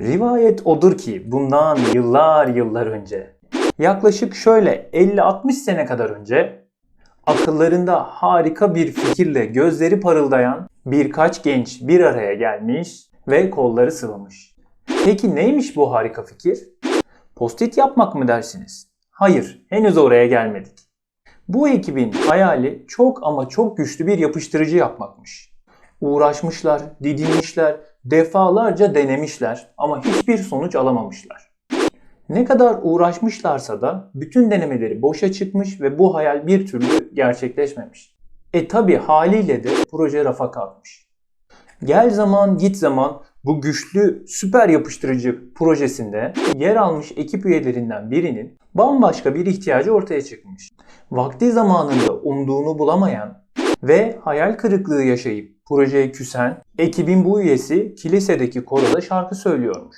Rivayet odur ki bundan yıllar yıllar önce, yaklaşık şöyle 50-60 sene kadar önce akıllarında harika bir fikirle gözleri parıldayan birkaç genç bir araya gelmiş ve kolları sıvamış. Peki neymiş bu harika fikir? Postit yapmak mı dersiniz? Hayır, henüz oraya gelmedik. Bu ekibin hayali çok ama çok güçlü bir yapıştırıcı yapmakmış. Uğraşmışlar, didinmişler, defalarca denemişler ama hiçbir sonuç alamamışlar. Ne kadar uğraşmışlarsa da bütün denemeleri boşa çıkmış ve bu hayal bir türlü gerçekleşmemiş. E tabi haliyle de proje rafa kalkmış. Gel zaman git zaman bu güçlü süper yapıştırıcı projesinde yer almış ekip üyelerinden birinin bambaşka bir ihtiyacı ortaya çıkmış. Vakti zamanında umduğunu bulamayan ve hayal kırıklığı yaşayıp projeye küsen ekibin bu üyesi kilisedeki koroda şarkı söylüyormuş.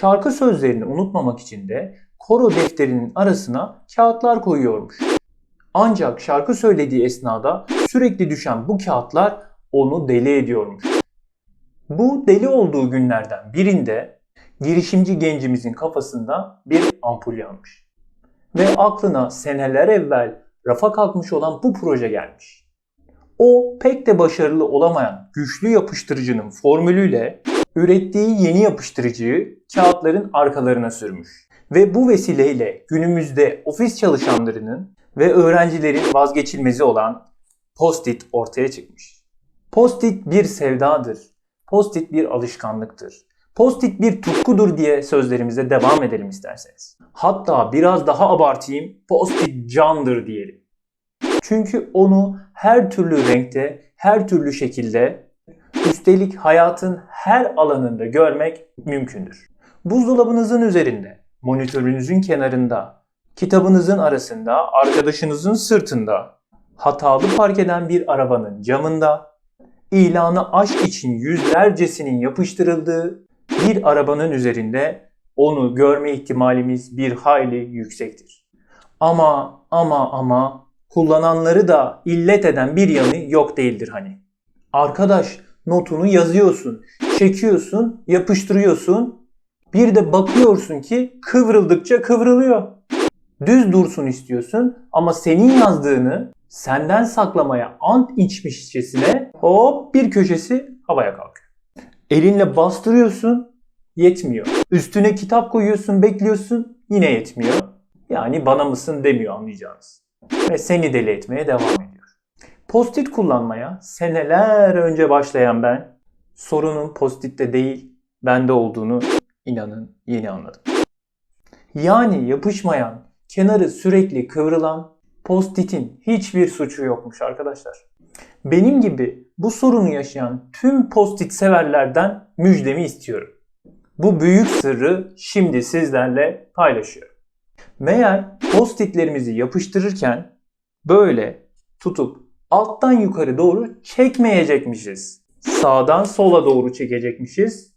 Şarkı sözlerini unutmamak için de koro defterinin arasına kağıtlar koyuyormuş. Ancak şarkı söylediği esnada sürekli düşen bu kağıtlar onu deli ediyormuş. Bu deli olduğu günlerden birinde girişimci gencimizin kafasında bir ampul yanmış. Ve aklına seneler evvel rafa kalkmış olan bu proje gelmiş. O pek de başarılı olamayan güçlü yapıştırıcının formülüyle ürettiği yeni yapıştırıcıyı kağıtların arkalarına sürmüş. Ve bu vesileyle günümüzde ofis çalışanlarının ve öğrencilerin vazgeçilmezi olan Post-it ortaya çıkmış. Post-it bir sevdadır. Post-it bir alışkanlıktır. Post-it bir tutkudur diye sözlerimize devam edelim isterseniz. Hatta biraz daha abartayım, Post-it candır diyelim. Çünkü onu her türlü renkte, her türlü şekilde, üstelik hayatın her alanında görmek mümkündür. Buzdolabınızın üzerinde, monitörünüzün kenarında, kitabınızın arasında, arkadaşınızın sırtında, hatalı park eden bir arabanın camında, ilanı aşk için yüzlercesinin yapıştırıldığı bir arabanın üzerinde onu görme ihtimalimiz bir hayli yüksektir. Ama ama ama kullananları da illet eden bir yanı yok değildir hani. Arkadaş notunu yazıyorsun, çekiyorsun, yapıştırıyorsun. Bir de bakıyorsun ki kıvrıldıkça kıvrılıyor. Düz dursun istiyorsun ama senin yazdığını senden saklamaya ant içmişçesine hop bir köşesi havaya kalkıyor. Elinle bastırıyorsun yetmiyor. Üstüne kitap koyuyorsun bekliyorsun yine yetmiyor. Yani bana mısın demiyor anlayacağınız. Ve seni deli etmeye devam ediyor. Post-it kullanmaya seneler önce başlayan ben sorunun post-it'te değil bende olduğunu inanın yeni anladım. Yani yapışmayan, kenarı sürekli kıvrılan post-it'in hiçbir suçu yokmuş arkadaşlar. Benim gibi bu sorunu yaşayan tüm post-it severlerden müjdemi istiyorum. Bu büyük sırrı şimdi sizlerle paylaşıyorum. Meğer post-itlerimizi yapıştırırken böyle tutup alttan yukarı doğru çekmeyecekmişiz. Sağdan sola doğru çekecekmişiz.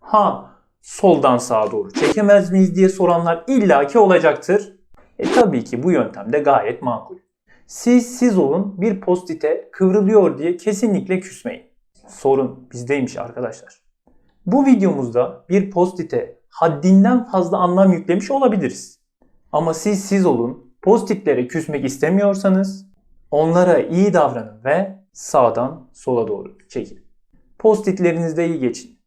Ha soldan sağa doğru çekemez miyiz diye soranlar illaki olacaktır. E tabii ki bu yöntem de gayet makul. Siz siz olun bir postite kıvrılıyor diye kesinlikle küsmeyin. Sorun bizdeymiş arkadaşlar. Bu videomuzda bir postite haddinden fazla anlam yüklemiş olabiliriz. Ama siz siz olun, postitlere küsmek istemiyorsanız onlara iyi davranın ve sağdan sola doğru çekin. Postitlerinizde iyi geçin.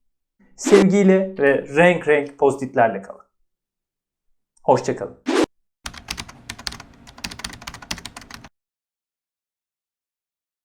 Sevgiyle ve renk renk postitlerle kalın. Hoşçakalın.